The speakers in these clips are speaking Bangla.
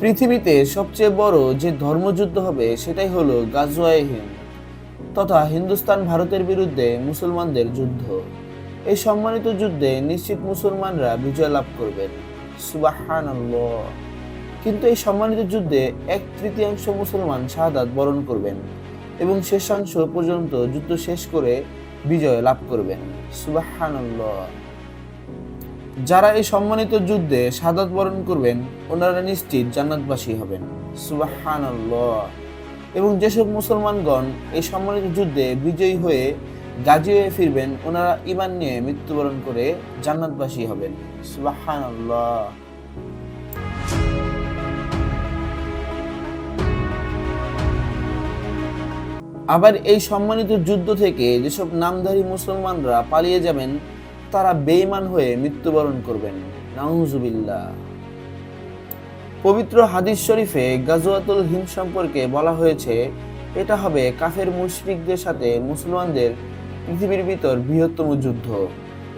পৃথিবীতে সবচেয়ে বড় যে ধর্মযুদ্ধ হবে, সেটাই হলো গাজওয়ায়ে হিন্দ তথা হিন্দুস্তান ভারতের বিরুদ্ধে মুসলমানদের যুদ্ধ। এই সম্মানিত যুদ্ধে নিশ্চিত মুসলমানরা বিজয় লাভ করবেন। সুবাহান কিন্তু এই সম্মানিত যুদ্ধে এক তৃতীয়াংশ মুসলমান শাহাদাত বরণ করবেন এবং শেষাংশ পর্যন্ত যুদ্ধ শেষ করে বিজয় লাভ করবেন। সুবাহান যারা এই সম্মানিত যুদ্ধে শাহাদাত বরণ করবেন, ওনারা নিশ্চিত জান্নাতবাসী হবেন। সুবাহান এবং যেসব মুসলমানগণ এই সম্মানিত যুদ্ধে বিজয়ী হয়ে গাজী হয়ে ফিরবেন, ওনারা ইমান নিয়ে মৃত্যুবরণ করে জান্নাতবাসী হবেন। সুবাহান আবার এই সম্মানিত যুদ্ধ থেকে যেসব নামধারী মুসলমানরা পালিয়ে যাবেন তারা বেঈমান হয়ে মৃত্যুবরণ করবেন। নাউজুবিল্লাহ। পবিত্র হাদিস শরীফে গাজওয়াতুল হিন্দ সম্পর্কে বলা হয়েছে, এটা হবে কাফের মুশরিকদের সাথে মুসলমানদের পৃথিবীর ভিতর বৃহত্তম যুদ্ধ।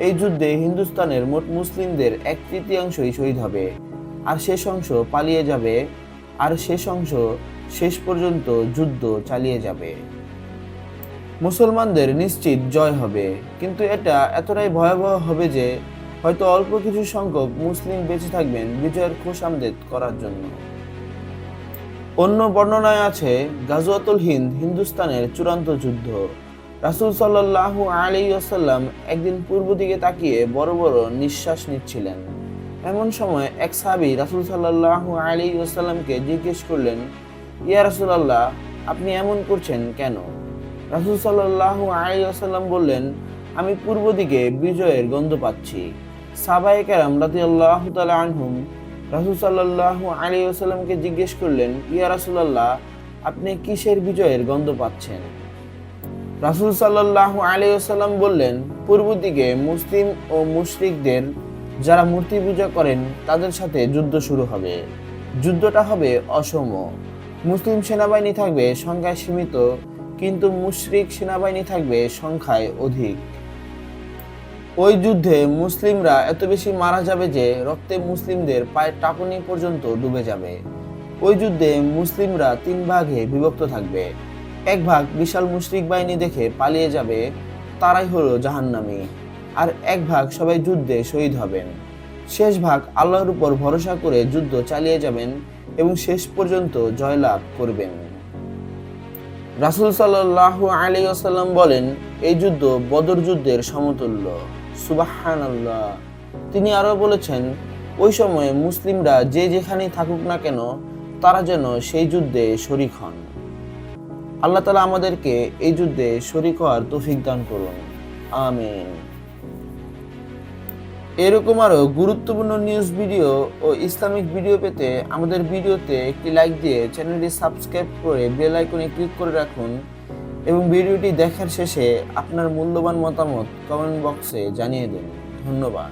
এই যুদ্ধে হিন্দুস্তানের মোট মুসলিমদের এক তৃতীয়াংশই শহীদ হবে। আর শেষ অংশ পালিয়ে যাবে, আর শেষ অংশ শেষ পর্যন্ত যুদ্ধ চালিয়ে যাবে। মুসলমানদের নিশ্চিত জয় হবে। কিন্তু এটা এতটাই ভয়াবহ হবে যে, হয়তো অল্প কিছু সংখ্যক মুসলিম বেঁচে থাকবেন বিজয়ের খোশামদেদ করার জন্য। অন্য বর্ণনায় আছে, গাজওয়াতুল হিন্দ, হিন্দুস্তানের চূড়ান্ত যুদ্ধ। রাসুল সাল্লাহ আলী আসাল্লাম একদিন পূর্ব দিকে তাকিয়ে বড় বড় নিঃশ্বাস নিচ্ছিলেন। এমন সময় এক সাবি রাসুল সাল্লাহ আলী আসাল্লামকে জিজ্ঞেস করলেন, ইয়া রাসুলাল্লাহ, আপনি এমন করছেন কেন? রাসুল সাল্লাহ আলী আসাল্লাম বললেন, আমি পূর্ব দিকে বিজয়ের গন্ধ পাচ্ছি। সাবাই কেরাম রাতি আল্লাহ আনহুম রাসুল সাল্লাহ আলী আসাল্লামকে জিজ্ঞেস করলেন, ইয়া রাসুলাল্লাহ, আপনি কিসের বিজয়ের গন্ধ পাচ্ছেন? রাসুল সাল্লাহ আলী আসাল্লাম বললেন, পূর্ব দিকে মুসলিম ও মুশরিকদের যারা মূর্তি পূজা করেন, তাদের সাথে যুদ্ধ শুরু হবে। যুদ্ধটা হবে অসম। মুসলিম সেনাবাহিনী থাকবে সংখ্যায় সীমিত। কিন্তু মুশরিক সেনাবাহিনী থাকবে সংখ্যায় অধিক। ওই যুদ্ধে মুসলিমরা এত বেশি মারা যাবে যে রক্তে মুসলিমদের পায়ের টাকুনি পর্যন্ত ডুবে যাবে। ওই যুদ্ধে মুসলিমরা তিন ভাগে বিভক্ত থাকবে। এক ভাগ বিশাল মুশরিক বাহিনী দেখে পালিয়ে যাবে, তারাই হলো জাহান্নামী। আর এক ভাগ সবাই যুদ্ধে শহীদ হবেন। শেষ ভাগ আল্লাহর উপর ভরসা করে যুদ্ধ চালিয়ে যাবেন এবং শেষ পর্যন্ত জয়লাভ করবেন। রাসুল সাল্লাহ আলী আসাল্লাম বলেন, এই যুদ্ধ বদর যুদ্ধের সমতুল্য। সুবাহান আল্লাহ তিনি আরও বলেছেন, ওই সময়ে মুসলিমরা যে যেখানেই থাকুক না কেন, তারা যেন সেই যুদ্ধে শরিক হন। আল্লাহ তালা আমাদেরকে এই যুদ্ধে শরিক হওয়ার তৌফিক দান করুন। আমিন। এরকম আরও গুরুত্বপূর্ণ নিউজ ভিডিও ও ইসলামিক ভিডিও পেতে আমাদের ভিডিওতে একটি লাইক দিয়ে চ্যানেলটি সাবস্ক্রাইব করে বেল আইকনে ক্লিক করে রাখুন এবং ভিডিওটি দেখার শেষে আপনার মূল্যবান মতামত কমেন্ট বক্সে জানিয়ে দিন। ধন্যবাদ।